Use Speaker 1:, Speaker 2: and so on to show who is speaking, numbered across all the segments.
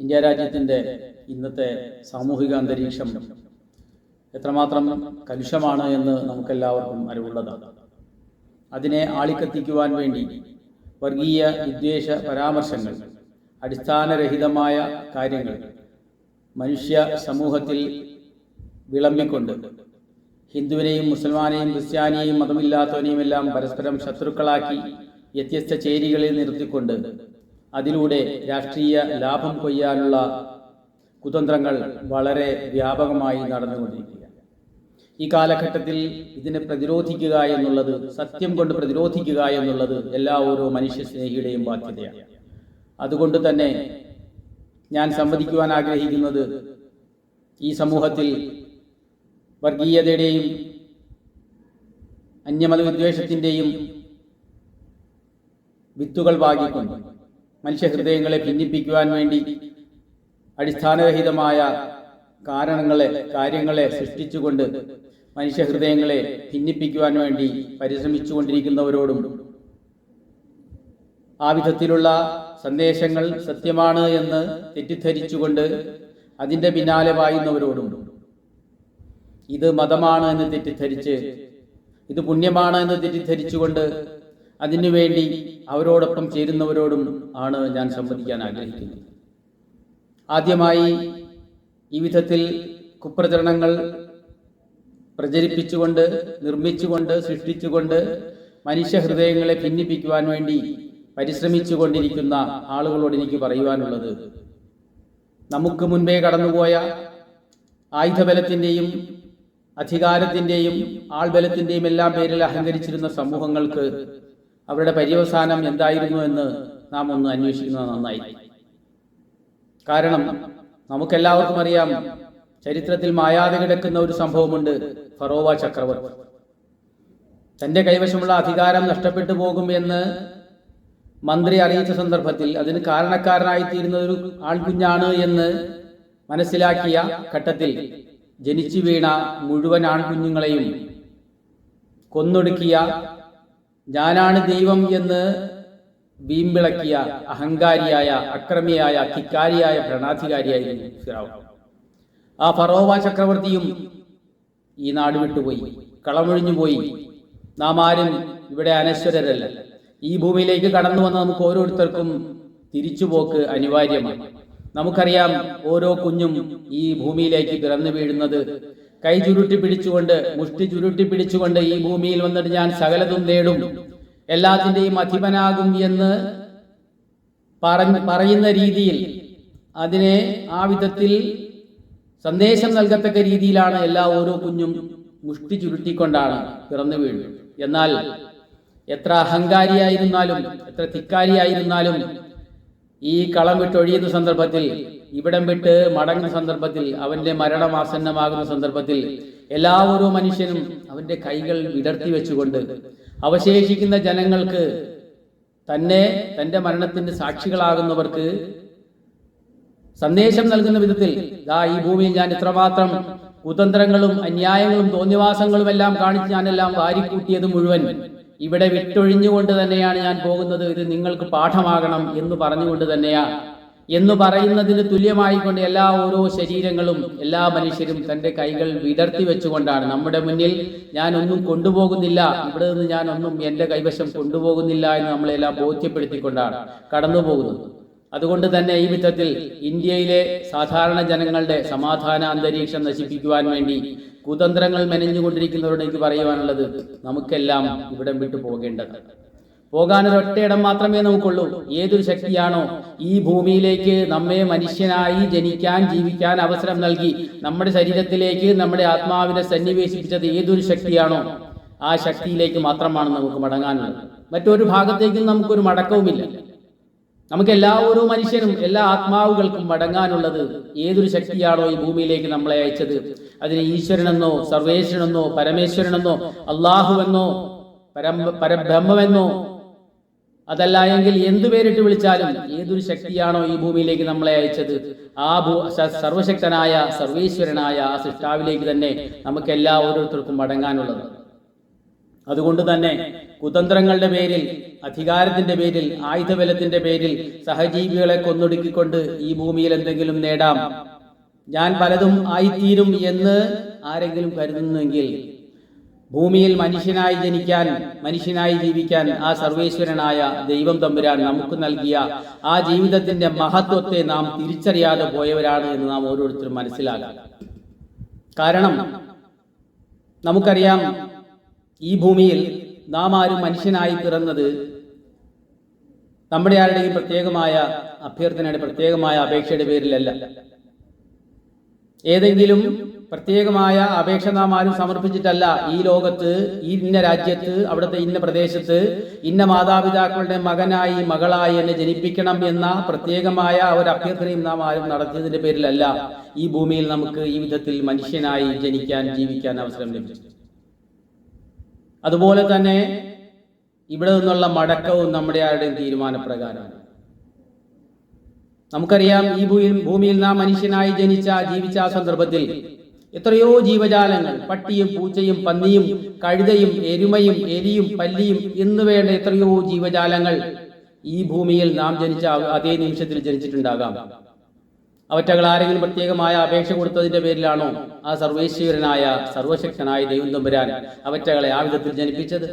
Speaker 1: India രാജ്യത്തിന്റെ ഇന്നത്തെ സാമൂഹിക അന്തരീക്ഷം എത്രമാത്രം കലുഷമാണ് എന്ന് നമുക്കെല്ലാവർക്കും അറിവുള്ളതാണ്. അതിനെ ആളിക്കത്തിക്കുവാൻ വേണ്ടി വർഗീയ വിദ്വേഷ പരാമർശങ്ങൾ അടിസ്ഥാനരഹിതമായ കാര്യങ്ങൾ മനുഷ്യ സമൂഹത്തിൽ വിളമ്പിക്കൊണ്ട് ഹിന്ദുവിനെയും മുസൽമാനെയും ക്രിസ്ത്യാനിയെയും മതമില്ലാത്തവനെയും എല്ലാം പരസ്പരം ശത്രുക്കളാക്കി വ്യത്യസ്ത ചേരികളിൽ നിർത്തിക്കൊണ്ട് അതിലൂടെ രാഷ്ട്രീയ ലാഭം കൊയ്യാനുള്ള കുതന്ത്രങ്ങൾ വളരെ വ്യാപകമായി നടന്നുകൊണ്ടിരിക്കുകയാണ്. ഈ കാലഘട്ടത്തിൽ ഇതിനെ പ്രതിരോധിക്കുക എന്നുള്ളത് സത്യം കൊണ്ട് പ്രതിരോധിക്കുക എന്നുള്ളത് എല്ലാ ഓരോ മനുഷ്യ സ്നേഹിയുടെയും ബാധ്യതയാണ്. അതുകൊണ്ട് തന്നെ ഞാൻ സംവദിക്കുവാൻ ആഗ്രഹിക്കുന്നത് ഈ സമൂഹത്തിൽ വർഗീയതയുടെയും അന്യമത വിദ്വേഷത്തിന്റെയും വിത്തുകൾ പാകിക്കൊണ്ട് മനുഷ്യഹൃദയങ്ങളെ ഭിന്നിപ്പിക്കുവാൻ വേണ്ടി അടിസ്ഥാനരഹിതമായ കാരണങ്ങളെ കാര്യങ്ങളെ സൃഷ്ടിച്ചുകൊണ്ട് മനുഷ്യഹൃദയങ്ങളെ ഭിന്നിപ്പിക്കുവാൻ വേണ്ടി പരിശ്രമിച്ചുകൊണ്ടിരിക്കുന്നവരോടും ആ വിധത്തിലുള്ള സന്ദേശങ്ങൾ സത്യമാണ് എന്ന് തെറ്റിദ്ധരിച്ചുകൊണ്ട് അതിന്റെ പിന്നാലെ പായുന്നവരോടും ഇത് മതമാണ് എന്ന് തെറ്റിദ്ധരിച്ച് ഇത് പുണ്യമാണ് എന്ന് തെറ്റിദ്ധരിച്ചുകൊണ്ട് അതിനുവേണ്ടി അവരോടൊപ്പം ചേരുന്നവരോടും ആണ് ഞാൻ സംവദിക്കാൻ ആഗ്രഹിക്കുന്നത്. ആദ്യമായി ഈ വിധത്തിൽ കുപ്രചരണങ്ങൾ പ്രചരിപ്പിച്ചുകൊണ്ട് നിർമ്മിച്ചുകൊണ്ട് സൃഷ്ടിച്ചുകൊണ്ട് മനുഷ്യഹൃദയങ്ങളെ ഭിന്നിപ്പിക്കുവാൻ വേണ്ടി പരിശ്രമിച്ചു കൊണ്ടിരിക്കുന്ന ആളുകളോട് എനിക്ക് പറയുവാനുള്ളത് നമുക്ക് മുൻപേ കടന്നുപോയ ആയുധബലത്തിന്റെയും അധികാരത്തിന്റെയും ആൾബലത്തിന്റെയും എല്ലാം പേരിൽ അഹങ്കരിച്ചിരുന്ന സമൂഹങ്ങൾക്ക് അവരുടെ പര്യവസാനം എന്തായിരുന്നു എന്ന് നാം ഒന്ന് അന്വേഷിക്കുന്നത് നന്നായി. കാരണം നമുക്കെല്ലാവർക്കും അറിയാം ചരിത്രത്തിൽ മായാതെ കിടക്കുന്ന ഒരു സംഭവമുണ്ട് ഫറോവ ചക്രവർത്തി. തന്റെ കൈവശമുള്ള അധികാരം നഷ്ടപ്പെട്ടു പോകും എന്ന് മന്ത്രി അറിയിച്ച സന്ദർഭത്തിൽ അതിന് കാരണക്കാരനായി തീരുന്ന ഒരു ആൺകുഞ്ഞാണ് എന്ന് മനസ്സിലാക്കിയ ഘട്ടത്തിൽ ജനിച്ചു വീണ മുഴുവൻ ആൺകുഞ്ഞുങ്ങളെയും കൊന്നൊടുക്കിയ ഞാനാണ് ദൈവം എന്ന് വീമ്പിളക്കിയ അഹങ്കാരിയായ അക്രമിയായ ധിക്കാരിയായ ഭരണാധികാരിയായിരുന്നു ഫിറാവ് ആ ഫറോവ ചക്രവർത്തിയും ഈ നാട് വിട്ടുപോയി. കളമൊഴിഞ്ഞു പോയി. നാം ആരും ഇവിടെ അനശ്വരരല്ല. ഈ ഭൂമിയിലേക്ക് കടന്നു വന്ന നമുക്ക് ഓരോരുത്തർക്കും തിരിച്ചുപോക്ക് അനിവാര്യമാണ്. നമുക്കറിയാം ഓരോ കുഞ്ഞും ഈ ഭൂമിയിലേക്ക് പിറന്നു വീഴുന്നത് കൈ ചുരുട്ടി പിടിച്ചുകൊണ്ട് മുഷ്ടി ചുരുട്ടി പിടിച്ചുകൊണ്ട് ഈ ഭൂമിയിൽ വന്നിട്ട് ഞാൻ സകലതും നേടും. എല്ലാത്തിന്റെയും അധിപനാകും എന്ന് പറഞ്ഞ് പറയുന്ന രീതിയിൽ അതിനെ ആ വിധത്തിൽ സന്ദേശം നൽകത്തക്ക രീതിയിലാണ് എല്ലാ ഓരോ കുഞ്ഞും മുഷ്ടി ചുരുട്ടിക്കൊണ്ടാണ് പിറന്നു വീഴുന്നത്. എന്നാൽ എത്ര അഹങ്കാരിയായിരുന്നാലും എത്ര തിക്കാരിയായിരുന്നാലും ഈ കളം വിട്ടൊഴിയുന്ന സന്ദർഭത്തിൽ ഇവിടം വിട്ട് മടങ്ങുന്ന സന്ദർഭത്തിൽ അവന്റെ മരണമാസന്നമാകുന്ന സന്ദർഭത്തിൽ എല്ലാ ഓരോ മനുഷ്യനും അവന്റെ കൈകൾ വിടർത്തി വെച്ചുകൊണ്ട് അവശേഷിക്കുന്ന ജനങ്ങൾക്ക് തന്നെ തന്റെ മരണത്തിന്റെ സാക്ഷികളാകുന്നവർക്ക് സന്ദേശം നൽകുന്ന വിധത്തിൽ ദാ ഈ ഭൂമിയിൽ ഞാൻ ഇത്രമാത്രം കുതന്ത്രങ്ങളും അന്യായങ്ങളും തോന്നിവാസങ്ങളും എല്ലാം കാണിച്ച് ഞാനെല്ലാം വാരിക്കൂട്ടിയത് മുഴുവൻ ഇവിടെ വിട്ടൊഴിഞ്ഞുകൊണ്ട് തന്നെയാണ് ഞാൻ പോകുന്നത്. ഇത് നിങ്ങൾക്ക് പാഠമാകണം എന്ന് പറഞ്ഞുകൊണ്ട് തന്നെയാ എന്ന് പറയുന്നതിന് തുല്യമായിക്കൊണ്ട് എല്ലാ ഓരോ ശരീരങ്ങളും എല്ലാ മനുഷ്യരും തന്റെ കൈകൾ വിടർത്തി വെച്ചുകൊണ്ടാണ്. നമ്മുടെ മുന്നിൽ ഞാൻ ഒന്നും കൊണ്ടുപോകുന്നില്ല. ഇവിടെ നിന്ന് ഞാൻ ഒന്നും എന്റെ കൈവശം കൊണ്ടുപോകുന്നില്ല എന്ന് നമ്മളെല്ലാം ബോധ്യപ്പെടുത്തിക്കൊണ്ടാണ് കടന്നു പോകുന്നത് അതുകൊണ്ട് തന്നെ ഈ വിധത്തിൽ ഇന്ത്യയിലെ സാധാരണ ജനങ്ങളുടെ സമാധാന അന്തരീക്ഷം നശിപ്പിക്കുവാൻ വേണ്ടി കുതന്ത്രങ്ങൾ മെനഞ്ഞുകൊണ്ടിരിക്കുന്നവരോട് എനിക്ക് പറയുവാനുള്ളത് നമുക്കെല്ലാം ഇവിടം വിട്ടു പോകേണ്ടത് പോകാൻ ഒരൊറ്റയിടം മാത്രമേ നമുക്കുള്ളൂ. ഏതൊരു ശക്തിയാണോ ഈ ഭൂമിയിലേക്ക് നമ്മെ മനുഷ്യനായി ജനിക്കാൻ ജീവിക്കാൻ അവസരം നൽകി നമ്മുടെ ശരീരത്തിലേക്ക് നമ്മുടെ ആത്മാവിനെ സന്നിവേശിപ്പിച്ചത് ഏതൊരു ശക്തിയാണോ ആ ശക്തിയിലേക്ക് മാത്രമാണ് നമുക്ക് മടങ്ങാനുള്ളത്. മറ്റൊരു ഭാഗത്തേക്കും നമുക്കൊരു മടക്കവുമില്ല. നമുക്ക് എല്ലാ ഓരോ മനുഷ്യനും എല്ലാ ആത്മാവുകൾക്കും മടങ്ങാനുള്ളത് ഏതൊരു ശക്തിയാണോ ഈ ഭൂമിയിലേക്ക് നമ്മളെ അയച്ചത്? അതിന് ഈശ്വരനെന്നോ സർവേശ്വരനെന്നോ പരമേശ്വരനെന്നോ അള്ളാഹുവെന്നോ പരം പരബ്രഹ്മമെന്നോ അതല്ല എങ്കിൽ എന്തു പേരിട്ട് വിളിച്ചാലും ഏതൊരു ശക്തിയാണോ ഈ ഭൂമിയിലേക്ക് നമ്മളെ അയച്ചത്? ആ ഭൂ സർവശക്തനായ സർവേശ്വരനായ ആ സൃഷ്ടാവിലേക്ക് തന്നെ നമുക്ക് എല്ലാ ഓരോരുത്തർക്കും മടങ്ങാനുള്ളത്. അതുകൊണ്ട് തന്നെ കുതന്ത്രങ്ങളുടെ പേരിൽ അധികാരത്തിന്റെ പേരിൽ ആയുധബലത്തിന്റെ പേരിൽ സഹജീവികളെ കൊന്നൊടുക്കിക്കൊണ്ട് ഈ ഭൂമിയിൽ എന്തെങ്കിലും നേടാം. ഞാൻ പലതും ആയിത്തീരും എന്ന് ആരെങ്കിലും കരുതുന്നെങ്കിൽ ഭൂമിയിൽ മനുഷ്യനായി ജനിക്കാൻ മനുഷ്യനായി ജീവിക്കാൻ ആ സർവേശ്വരനായ ദൈവം തമ്പുരാൻ നമുക്ക് നൽകിയ ആ ജീവിതത്തിന്റെ മഹത്വത്തെ നാം തിരിച്ചറിയാതെ പോയവരാണ് എന്ന് നാം ഓരോരുത്തരും മനസ്സിലാകാം കാരണം നമുക്കറിയാം ഈ ഭൂമിയിൽ നാം ആരും മനുഷ്യനായി പിറന്നത് നമ്മുടെ ആരുടെയും പ്രത്യേകമായ അഭ്യർത്ഥനയുടെ പ്രത്യേകമായ അപേക്ഷയുടെ പേരിലല്ല. ഏതെങ്കിലും പ്രത്യേകമായ അപേക്ഷ നാം ആരും സമർപ്പിച്ചിട്ടല്ല. ഈ ലോകത്ത് ഈ ഇന്ന രാജ്യത്ത് അവിടുത്തെ ഇന്ന പ്രദേശത്ത് ഇന്ന മാതാപിതാക്കളുടെ മകനായി മകളായി എന്നെ ജനിപ്പിക്കണം എന്ന പ്രത്യേകമായ ഒരു അഭ്യർത്ഥനയും നാം ആരും നടത്തിയതിന്റെ പേരിലല്ല ഈ ഭൂമിയിൽ നമുക്ക് ഈ വിധത്തിൽ മനുഷ്യനായി ജനിക്കാൻ ജീവിക്കാൻ അവസരം ലഭിച്ചു അതുപോലെ തന്നെ ഇവിടെ നിന്നുള്ള മടക്കവും നമ്മുടെ ആരുടെയും തീരുമാനപ്രകാരമാണ്. നമുക്കറിയാം ഈ ഭൂമിയിൽ നാം മനുഷ്യനായി ജനിച്ച ജീവിച്ച ആ സന്ദർഭത്തിൽ എത്രയോ ജീവജാലങ്ങൾ പട്ടിയും പൂച്ചയും പന്നിയും കഴുതയും എരുമയും എലിയും പല്ലിയും എന്ന് വേണ്ട എത്രയോ ജീവജാലങ്ങൾ ഈ ഭൂമിയിൽ നാം ജനിച്ച അതേ നിമിഷത്തിൽ ജനിച്ചിട്ടുണ്ടാകാം. അവറ്റകൾ ആരെങ്കിലും പ്രത്യേകമായ അപേക്ഷ കൊടുത്തതിന്റെ പേരിലാണോ? ആ സർവേശ്വരനായ സർവശക്തനായ ദൈവം തമ്പുരാൻ അവറ്റകളെ ആ വിധത്തിൽ ജനിപ്പിച്ചത്.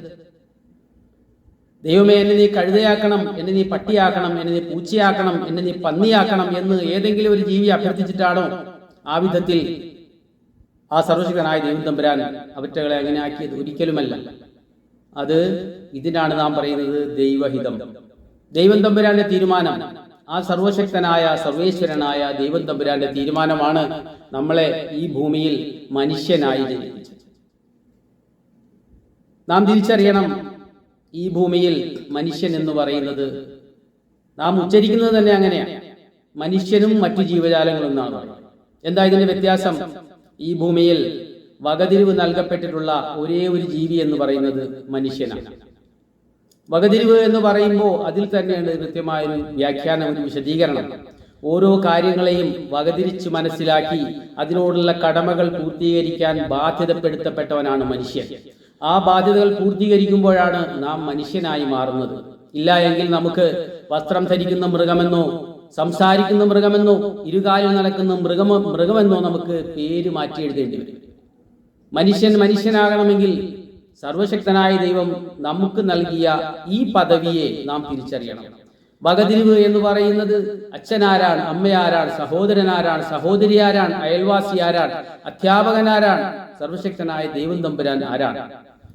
Speaker 1: ദൈവമേ എന്നെ നീ കഴുതയാക്കണം എന്നെ നീ പട്ടിയാക്കണം എന്നെ നീ പൂച്ചയാക്കണം എന്നെ നീ പന്നിയാക്കണം എന്ന് ഏതെങ്കിലും ഒരു ജീവി അഭ്യർത്ഥിച്ചിട്ടാണോ? ആ വിധത്തിൽ ആ സർവശക്തനായ ദൈവം തമ്പുരാൻ അവറ്റകളെ അങ്ങനെ ആക്കിയത് ഒരിക്കലുമല്ല. അത് ഇതിനാണ് നാം പറയുന്നത് ദൈവഹിതം. ദൈവം തമ്പുരാന്റെ തീരുമാനം. ആ സർവശക്തനായ സർവേശ്വരനായ ദൈവം തമ്പുരാന്റെ തീരുമാനമാണ് നമ്മളെ ഈ ഭൂമിയിൽ മനുഷ്യനായി ജനിപ്പിച്ചത്. നാം തിരിച്ചറിയണം ഈ ഭൂമിയിൽ മനുഷ്യൻ എന്ന് പറയുന്നത് നാം ഉച്ചരിക്കുന്നത് തന്നെ അങ്ങനെയാണ് മനുഷ്യനും മറ്റു ജീവജാലങ്ങളും എന്നാണ് എന്താ ഇതിന്റെ വ്യത്യാസം? ഈ ഭൂമിയിൽ വകതിരിവ് നൽകപ്പെട്ടിട്ടുള്ള ഒരേ ഒരു ജീവി എന്ന് പറയുന്നത് മനുഷ്യനാണ്. വകതിരിവ് എന്ന് പറയുമ്പോൾ അതിൽ തന്നെയാണ് കൃത്യമായൊരു വ്യാഖ്യാനം വിശദീകരണം. ഓരോ കാര്യങ്ങളെയും വകതിരിച്ച് മനസ്സിലാക്കി അതിനോടുള്ള കടമകൾ പൂർത്തീകരിക്കാൻ ബാധ്യതപ്പെടുത്തപ്പെട്ടവനാണ് മനുഷ്യൻ. ആ ബാധ്യതകൾ പൂർത്തീകരിക്കുമ്പോഴാണ് നാം മനുഷ്യനായി മാറുന്നത്. ഇല്ല എങ്കിൽ നമുക്ക് വസ്ത്രം ധരിക്കുന്ന മൃഗമെന്നോ സംസാരിക്കുന്ന മൃഗമെന്നോ ഇരുകാലിൽ നടക്കുന്ന മൃഗമോ മൃഗമെന്നോ നമുക്ക് പേര് മാറ്റി എഴുതേണ്ടി വരും. മനുഷ്യൻ മനുഷ്യനാകണമെങ്കിൽ സർവശക്തനായ ദൈവം നമുക്ക് നൽകിയ ഈ പദവിയെ നാം തിരിച്ചറിയണം. വകതിരിവ് എന്ന് പറയുന്നത് അച്ഛനാരാണ് അമ്മയാരാണ് സഹോദരനാരാണ് സഹോദരി ആരാണ് അയൽവാസി ആരാണ് അധ്യാപകനാരാണ് സർവശക്തനായ ദൈവം തമ്പുരാൻ ആരാണ്.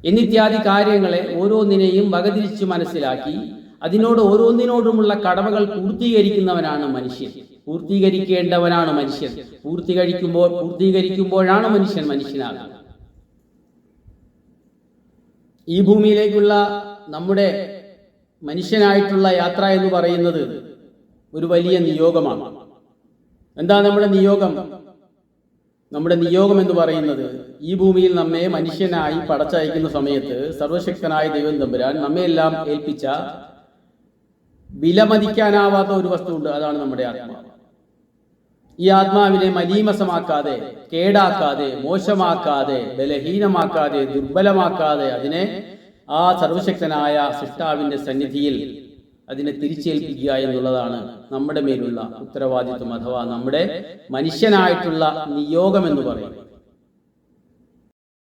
Speaker 1: എന്നിത്യാദി കാര്യങ്ങളെ ഓരോന്നിനെയും വകതിരിച്ച് മനസ്സിലാക്കി അതിനോട് ഓരോന്നിനോടുമുള്ള കടമകൾ പൂർത്തീകരിക്കുന്നവനാണ് മനുഷ്യൻ. പൂർത്തീകരിക്കേണ്ടവനാണ് മനുഷ്യൻ. പൂർത്തീകരിക്കുമ്പോൾ പൂർത്തീകരിക്കുമ്പോഴാണ് മനുഷ്യൻ മനുഷ്യനാകുന്നത്. ഈ ഭൂമിയിലേക്കുള്ള നമ്മുടെ മനുഷ്യനായിട്ടുള്ള യാത്ര എന്ന് പറയുന്നത് ഒരു വലിയ നിയോഗമാണ്. എന്താ നമ്മുടെ നിയോഗം? നമ്മുടെ നിയോഗം എന്ന് പറയുന്നത് ഈ ഭൂമിയിൽ നമ്മെ മനുഷ്യനായി പടച്ചയക്കുന്ന സമയത്ത് സർവശക്തനായ ദൈവം തമ്പുരാൻ നമ്മയെല്ലാം ഏൽപ്പിച്ച വിലമതിക്കാനാവാത്ത ഒരു വസ്തുണ്ട് അതാണ് നമ്മുടെ ആത്മാവ് ഈ ആത്മാവിനെ മലീമസമാക്കാതെ കേടാക്കാതെ മോശമാക്കാതെ ബലഹീനമാക്കാതെ ദുർബലമാക്കാതെ അതിനെ ആ സർവശക്തനായ സൃഷ്ടാവിന്റെ സന്നിധിയിൽ അതിനെ തിരിച്ചേൽപ്പിക്കുക എന്നുള്ളതാണ് നമ്മുടെ മേലുള്ള ഉത്തരവാദിത്വം അഥവാ നമ്മുടെ മനുഷ്യനായിട്ടുള്ള നിയോഗം എന്ന് പറയും